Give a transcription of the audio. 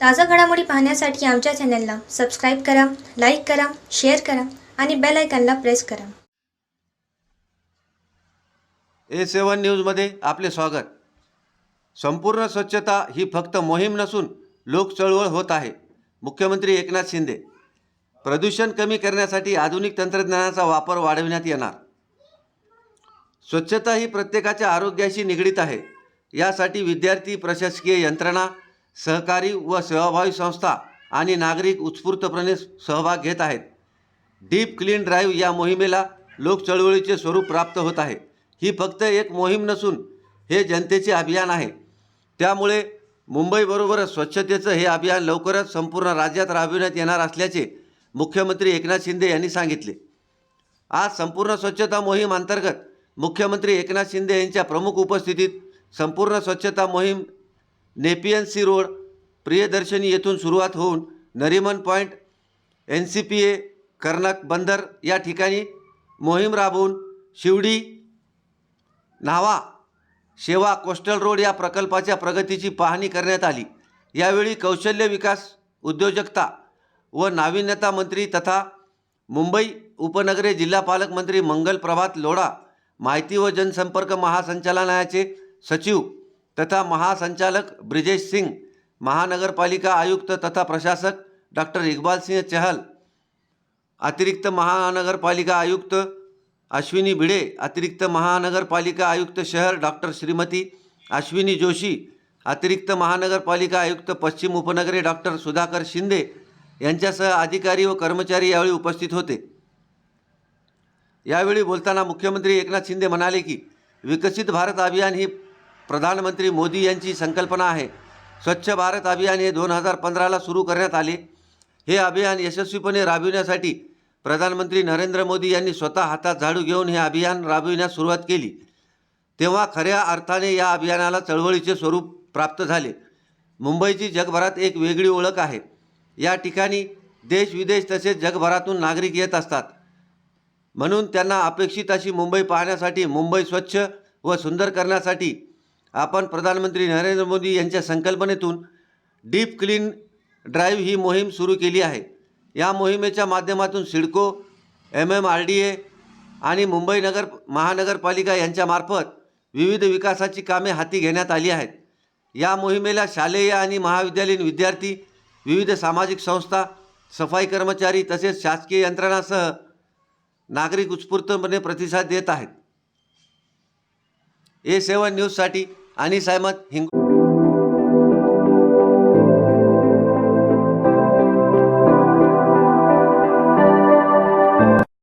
ताज्या घडामोडी पाहण्यासाठी आमच्या चॅनलला सबस्क्राईब करा लाईक करा शेअर करा आणि बेल आयकॉनला प्रेस करा. ए सेवन न्यूजमध्ये आपले स्वागत. संपूर्ण स्वच्छता ही फक्त मोहीम नसून लोक चळवळ होत आहे. मुख्यमंत्री एकनाथ शिंदे. प्रदूषण कमी करण्यासाठी आधुनिक तंत्रज्ञानाचा वापर वाढविण्यात येणार. स्वच्छता ही प्रत्येकाच्या आरोग्याशी निगडीत आहे. यासाठी विद्यार्थी प्रशासकीय यंत्रणा सहकारी व सेवाभावी संस्था आणि नागरिक उत्स्फूर्तपणे सहभाग घेत आहेत. डीप क्लीन ड्राईव्ह या मोहिमेला लोकचळवळीचे स्वरूप प्राप्त होत आहे. ही फक्त एक मोहीम नसून हे जनतेचे अभियान आहे. त्यामुळे मुंबईबरोबरच स्वच्छतेचं हे अभियान लवकरच संपूर्ण राज्यात राबविण्यात येणार असल्याचे मुख्यमंत्री एकनाथ शिंदे यांनी सांगितले. आज संपूर्ण स्वच्छता मोहीम अंतर्गत मुख्यमंत्री एकनाथ शिंदे यांच्या प्रमुख उपस्थितीत संपूर्ण स्वच्छता मोहीम नेपियन्सी रोड प्रियदर्शनी येथून सुरुवात होऊन Nariman point N C P A Karnak Bandar या ठिकाणी मोहीम राबवून शिवडी न्हावा शेवा कोस्टल रोड या प्रकल्पाच्या प्रगतीची पाहणी करण्यात आली. यावेळी कौशल्य विकास उद्योजकता व नाविन्यता मंत्री तथा मुंबई उपनगरे जिल्हा पालकमंत्री मंगल प्रभात लोढा माहिती व जनसंपर्क महासंचालनालयाचे सचिव तथा महासंचालक ब्रिजेश सिंग महानगरपालिका आयुक्त तथा प्रशासक डॉक्टर इकबाल सिंह चहल अतिरिक्त महानगरपालिका आयुक्त अश्विनी भिडे अतिरिक्त महानगरपालिका आयुक्त शहर डॉक्टर श्रीमती अश्विनी जोशी अतिरिक्त महानगरपालिका आयुक्त पश्चिम उपनगरे डॉक्टर सुधाकर शिंदे यांच्यासह अधिकारी व कर्मचारी यावेळी उपस्थित होते. यावेळी बोलताना मुख्यमंत्री एकनाथ शिंदे म्हणाले की विकसित भारत अभियान ही प्रधानमंत्री मोदी यांची संकल्पना आहे. स्वच्छ भारत अभियान हे दोन हजार पंधराला सुरू करण्यात आले. हे अभियान यशस्वीपणे राबविण्यासाठी प्रधानमंत्री नरेंद्र मोदी यांनी स्वतः हातात झाडू घेऊन हे अभियान राबविण्यास सुरुवात केली. तेव्हा खऱ्या अर्थाने या अभियानाला चळवळीचे स्वरूप प्राप्त झाले. मुंबईची जगभरात एक वेगळी ओळख आहे. या ठिकाणी देश विदेश तसेच जगभरातून नागरिक येत असतात. म्हणून त्यांना अपेक्षित अशी मुंबई पाहण्यासाठी मुंबई स्वच्छ व सुंदर करण्यासाठी आपण प्रधानमंत्री नरेंद्र मोदी यांच्या संकल्पनेतून डीप क्लीन ड्राईव्ह ही मोहीम सुरू केली आहे. या मोहिमेच्या माध्यमातून CIDCO M M R D A आणि मुंबई नगर महानगरपालिका यांच्यामार्फत विविध विकासाची कामे हाती घेण्यात आली आहेत. या मोहिमेला शालेय आणि महाविद्यालयीन विद्यार्थी विविध सामाजिक संस्था सफाई कर्मचारी तसेच शासकीय यंत्रणासह नागरिक उत्स्फूर्तपणे प्रतिसाद देत आहेत. ए सेवन न्यूजसाठी आणि सायमत हिंग